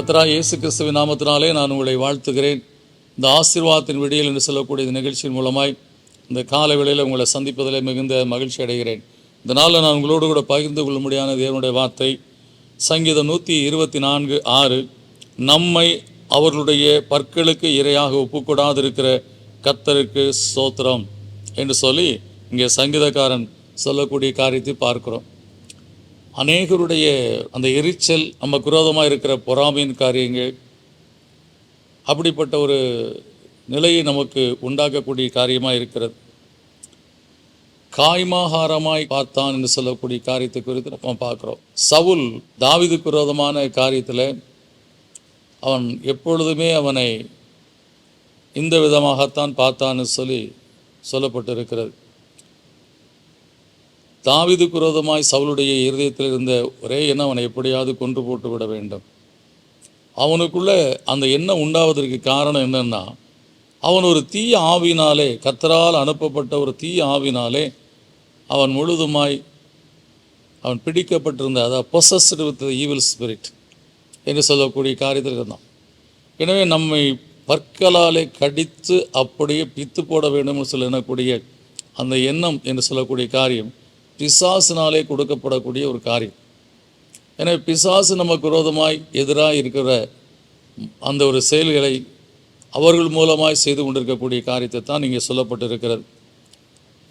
கத்ரா இயேசு கிறிஸ்துவின் நாமத்தினாலே நான் உங்களை வாழ்த்துகிறேன். இந்த ஆசீர்வாதத்தின் விடியல் என்று சொல்லக்கூடிய இந்த நிகழ்ச்சியின் மூலமாய் இந்த கால வேளையில் உங்களை சந்திப்பதில் மிகுந்த மகிழ்ச்சி அடைகிறேன். இந்த நாளில் நான் உங்களோடு கூட பகிர்ந்து கொள்ளும்படியான தேவனுடைய வார்த்தை சங்கீதம் நூற்றி இருபத்தி நான்கு ஆறு நம்மை அவர்களுடைய பற்களுக்கு இரையாக ஒப்புக்கூடாதிருக்கிற கத்தருக்கு சோத்திரம் என்று சொல்லி இங்கே சங்கீதக்காரன் சொல்லக்கூடிய காரியத்தை பார்க்கிறோம். அநேகருடைய அந்த எரிச்சல் நம்ம குரோதமாக இருக்கிற பொறாமையின் காரியங்கள் அப்படிப்பட்ட ஒரு நிலையை நமக்கு உண்டாக்கக்கூடிய காரியமாக இருக்கிறது. காய்மாகாரமாய் பார்த்தான் என்று சொல்லக்கூடிய காரியத்தை குறித்து நம்ம பார்க்குறோம். சவுல் தாவிதுக்கு விரோதமான காரியத்தில் அவன் எப்பொழுதுமே அவனை இந்த விதமாகத்தான் பார்த்தான்னு சொல்லி சொல்லப்பட்டிருக்கிறது. தாவிது குரோதமாய் சவுளுடைய இருதயத்தில் இருந்த ஒரே எண்ணம் அவனை எப்படியாவது கொன்று போட்டு விட வேண்டும். அவனுக்குள்ள அந்த எண்ணம் உண்டாவதற்கு காரணம் என்னென்னா அவன் ஒரு தீய ஆவினாலே கத்தரால் அனுப்பப்பட்ட ஒரு தீய ஆவினாலே அவன் முழுதுமாய் அவன் பிடிக்கப்பட்டிருந்த அதாவது பொசஸ்டு வித் ஈவில் ஸ்பிரிட் என்று சொல்லக்கூடிய காரியத்தில் இருந்தான் எனவே நம்மை பற்களாலே கடித்து அப்படியே பித்து போட வேண்டும்னு சொல்லி எண்ணக்கூடிய அந்த எண்ணம் என்று சொல்லக்கூடிய காரியம் பிசாசினாலே கொடுக்கப்படக்கூடிய ஒரு காரியம். எனவே பிசாசு நமக்கு விரோதமாய் எதிராக இருக்கிற அந்த ஒரு செயல்களை அவர்கள் மூலமாய் செய்து கொண்டிருக்கக்கூடிய காரியத்தை தான் இங்கே சொல்லப்பட்டிருக்கிறது.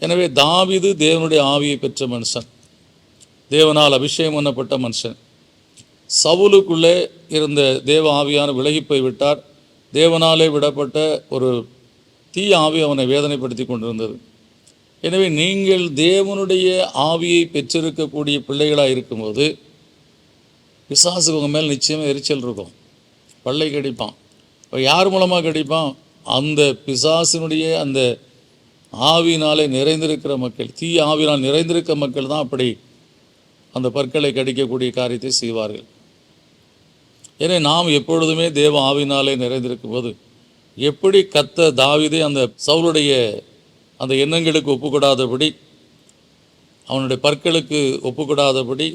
எனவே தாவிது தேவனுடைய ஆவியை பெற்ற மனுஷன். தேவனால் அபிஷேகம் பண்ணப்பட்ட மனுஷன். சவுலுக்குள்ளே இருந்த தேவ ஆவியான விலகி போய் விட்டார். தேவனாலே விடப்பட்ட ஒரு தீய ஆவி அவனை வேதனைப்படுத்தி கொண்டிருந்தது. எனவே நீங்கள் தேவனுடைய ஆவியை பெற்றிருக்கக்கூடிய பிள்ளைகளாக இருக்கும்போது விசாசுக்கு உங்கள் மேல் நிச்சயமாக எரிச்சல் இருக்கும். பல்லை கடிப்பான். இப்போ யார் மூலமாக கடிப்பான்? அந்த பிசாசினுடைய அந்த ஆவினாலே நிறைந்திருக்கிற மக்கள். தீ ஆவினால் நிறைந்திருக்க மக்கள் தான் அப்படி அந்த பற்களை கடிக்கக்கூடிய காரியத்தை செய்வார்கள். ஏன்னா நாம் எப்பொழுதுமே தேவ ஆவினாலே நிறைந்திருக்கும் போது எப்படி கத்த தாவிதே அந்த சவுளுடைய அந்த எண்ணங்களுக்கு ஒப்புக்கூடாதபடி அவனுடைய பற்களுக்கு ஒப்புக்கூடாதபடி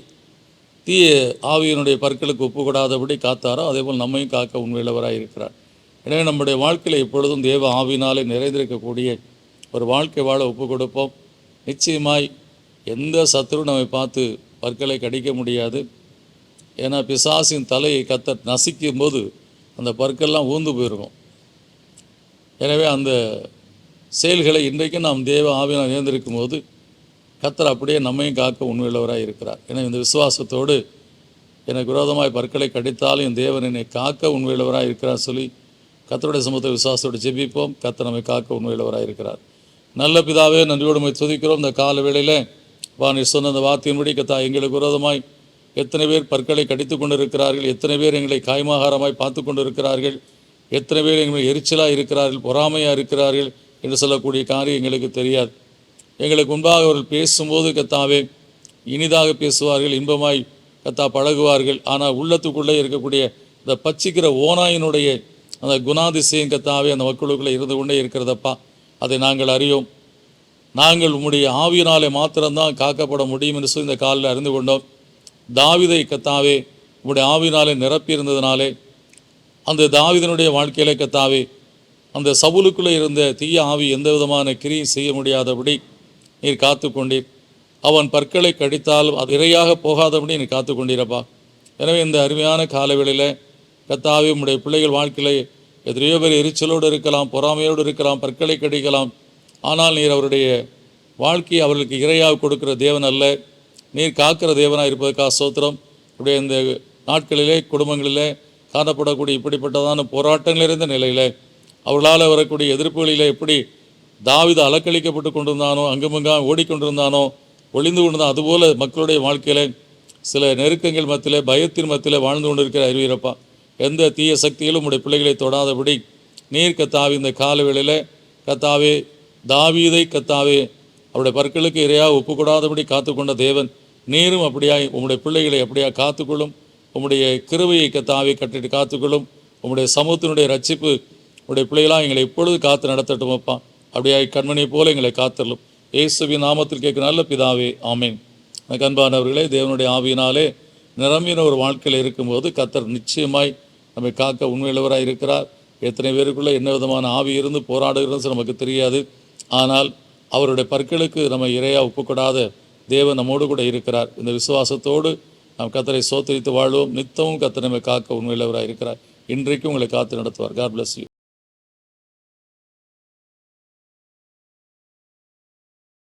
தீய ஆவியனுடைய பற்களுக்கு ஒப்புக்கூடாதபடி காத்தாரோ அதேபோல் நம்மையும் காக்க உண்மையிலவராக இருக்கிறார். எனவே நம்முடைய வாழ்க்கையில் எப்பொழுதும் தேவ ஆவினாலே நிறைந்திருக்கக்கூடிய ஒரு வாழ்க்கை வாழ ஒப்பு கொடுப்போம் நிச்சயமாய் எந்த சத்துரு நம்மை பார்த்து பற்களை கடிக்க முடியாது. ஏன்னா பிசாசின் தலையை கத்த நசிக்கும் போது அந்த பற்கள்லாம் ஊந்து போயிருக்கும். எனவே அந்த செயல்களை இன்றைக்கும் நாம் தேவ ஆவினால் நேர்ந்திருக்கும் போது கத்தர் அப்படியே நம்மையும் காக்க உண்மையுள்ளவராக இருக்கிறார். எனவே இந்த விசுவாசத்தோடு எனக்கு விரோதமாய் பற்களை கடித்தாலும் என் தேவன் என்னை காக்க உண்மையுள்ளவராக இருக்கிறார் சொல்லி கத்தருடைய சமூகத்தை விசுவாசத்தோடு ஜெபிப்போம். கத்தர் நம்மை காக்க உண்மையுள்ளவராக இருக்கிறார். நல்ல பிதாவே நன்றியோடு துதிக்கிறோம். இந்த கால வேளையில் வா நீ சொன்ன அந்த வார்த்தையின்படி கத்தா எங்களுக்கு விரோதமாய் எத்தனை பேர் பற்களை கடித்து கொண்டிருக்கிறார்கள்? எத்தனை பேர் எங்களை காய்மாகாரமாய் பார்த்து கொண்டிருக்கிறார்கள்? எத்தனை பேர் எங்களை எரிச்சலாக இருக்கிறார்கள்? பொறாமையாக இருக்கிறார்கள்? என்று சொல்லக்கூடிய காரியம் எங்களுக்கு தெரியாது. எங்களுக்கு முன்பாக அவர்கள் பேசும்போது கத்தாவே இனிதாக பேசுவார்கள் இன்பமாய் கத்தா பழகுவார்கள். ஆனால் உள்ளத்துக்குள்ளே இருக்கக்கூடிய இந்த பச்சிக்கிற ஓனாயினுடைய அந்த குணாதிசயம் கத்தாவே அந்த மக்களுக்குள்ளே இருந்து கொண்டே இருக்கிறதப்பா. அதை நாங்கள் அறியோம். நாங்கள் உம்முடைய ஆவியினாலே மாத்திரம்தான் காக்கப்பட முடியும் என்று சொல்லி இந்த காலில் அறிந்து கொண்டோம். தாவிதை கத்தாவே உம்முடைய ஆவியினாலே நிரப்பியிருந்ததுனாலே அந்த தாவிதனுடைய வாழ்க்கையிலே கத்தாவே அந்த சவுலுக்குள்ளே இருந்த தீய ஆவி எந்த விதமான கிரியும் செய்ய முடியாதபடி நீர் காத்து கொண்டீர் அவன் பற்களை கடித்தாலும் அது இறையாக போகாதபடி நீர் காத்து கொண்டீரப்பா எனவே இந்த அருமையான காலவெளியில் கத்தாவி உம்முடைய பிள்ளைகள் வாழ்க்கையில் எத்தனையோ பேர் எரிச்சலோடு இருக்கலாம் பொறாமையோடு இருக்கலாம் பற்களை கடிக்கலாம். ஆனால் நீர் அவருடைய வாழ்க்கையை அவர்களுக்கு இரையாக கொடுக்கிற தேவன் அல்ல. நீர் காக்கிற தேவனாக இருப்பதற்காக சோத்திரம் இப்படிய இந்த நாட்களிலே குடும்பங்களிலே காணப்படக்கூடிய இப்படிப்பட்டதான போராட்டங்கள் இருந்த நிலையில் அவர்களால் வரக்கூடிய எதிர்ப்புகளில் எப்படி தாவித அலக்களிக்கப்பட்டு கொண்டிருந்தானோ அங்குமங்காக ஓடிக்கொண்டிருந்தானோ ஒளிந்து கொண்டிருந்தான் அதுபோல் மக்களுடைய வாழ்க்கையில் சில நெருக்கங்கள் மத்தியில் பயத்தின் மத்தியில் வாழ்ந்து கொண்டிருக்கிற அறிவீரப்பா எந்த தீய சக்தியிலும் உடைய பிள்ளைகளை தொடாதபடி நீர் கத்தாவி இந்த காலவேளையில் கத்தாவே தாவீதை கத்தாவே. அவருடைய பற்களுக்கு இரையாக ஒப்புக்கூடாதபடி காத்துக்கொண்ட தேவன் நீரும் அப்படியாய் உம்முடைய பிள்ளைகளை அப்படியா காத்துக்கொள்ளும். உம்முடைய கிருவையை கத்தாவே கட்டிட்டு காத்துக்கொள்ளும். உம்முடைய சமூகத்தினுடைய ரட்சிப்பு உடைய பிள்ளைகளாக எங்களை எப்பொழுது காத்து நடத்தட்டும் அப்பா. அப்படியாய் கண்மணியை போல எங்களை காத்தரலும் இயேசுவின் நாமத்தில் கேட்க நல்ல பிதாவே ஆமேன். எனக்கு அன்பானவர்களே தேவனுடைய ஆவியினாலே நிரம்பின ஒரு வாழ்க்கையில் இருக்கும்போது கத்தர் நிச்சயமாய் நம்மை காக்க உண்மையுள்ளவராக இருக்கிறார். எத்தனை பேருக்குள்ளே என்ன விதமான ஆவி இருந்து போராடுகிறது நமக்கு தெரியாது. ஆனால் அவருடைய பற்களுக்கு நம்ம இறையாக ஒப்புக்கூடாத தேவன் நம்மோடு கூட இருக்கிறார். இந்த விசுவாசத்தோடு நாம் கத்தரை சோத்தரித்து வாழ்வோம். நித்தமும் கத்தரை நம்மை காக்க உண்மையுள்ளவராக இருக்கிறார். இன்றைக்கும் உங்களை காத்து நடத்துவார். Car bless you